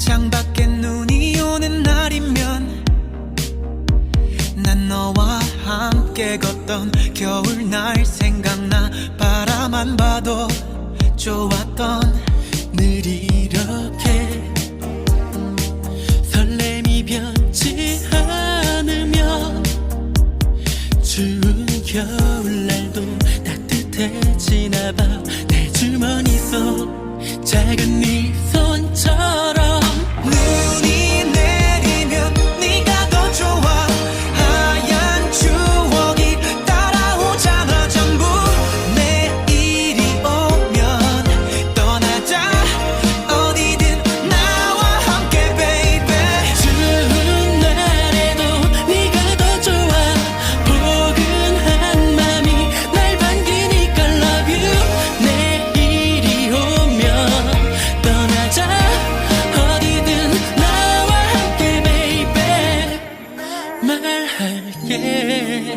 창밖에 눈이 오는 날이면 난 너와 함께 걷던 겨울날 생각나 바라만 봐도 좋았던 늘 이렇게 설렘이 변치 않으며 추운 겨울날도 따뜻해지나 봐 내 주머니 속 작은 이 말할게.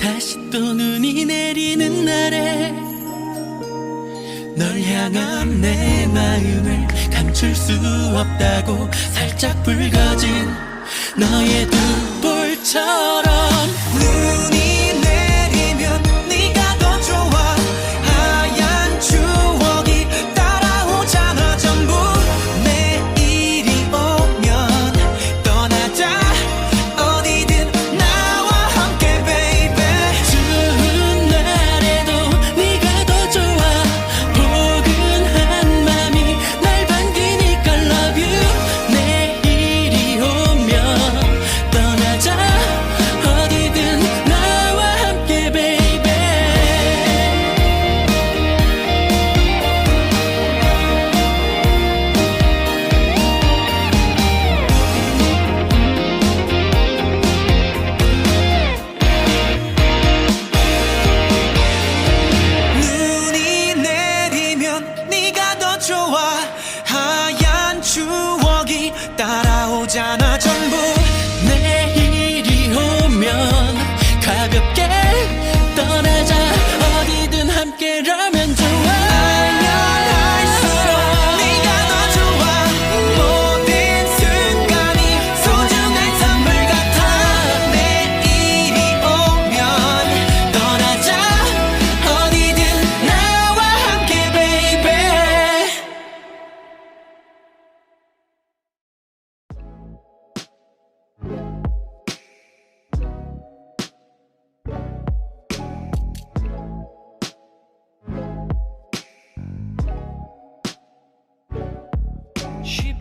다시 또 눈이 내리는 날에 널 향한 내 마음을 감출 수 없다고 살짝 붉어진 너의 두 볼처럼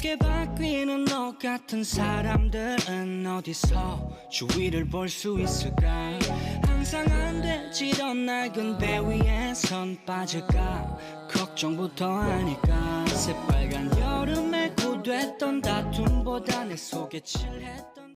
쉽게 바뀌는 너 같은 사람들은 어디서 주위를 볼 수 있을까? 항상 안 되지던 낡은 배 위에 선 빠질까? 걱정부터 하니까 새빨간 여름에 고됐던 다툼보다 내 속에 칠했던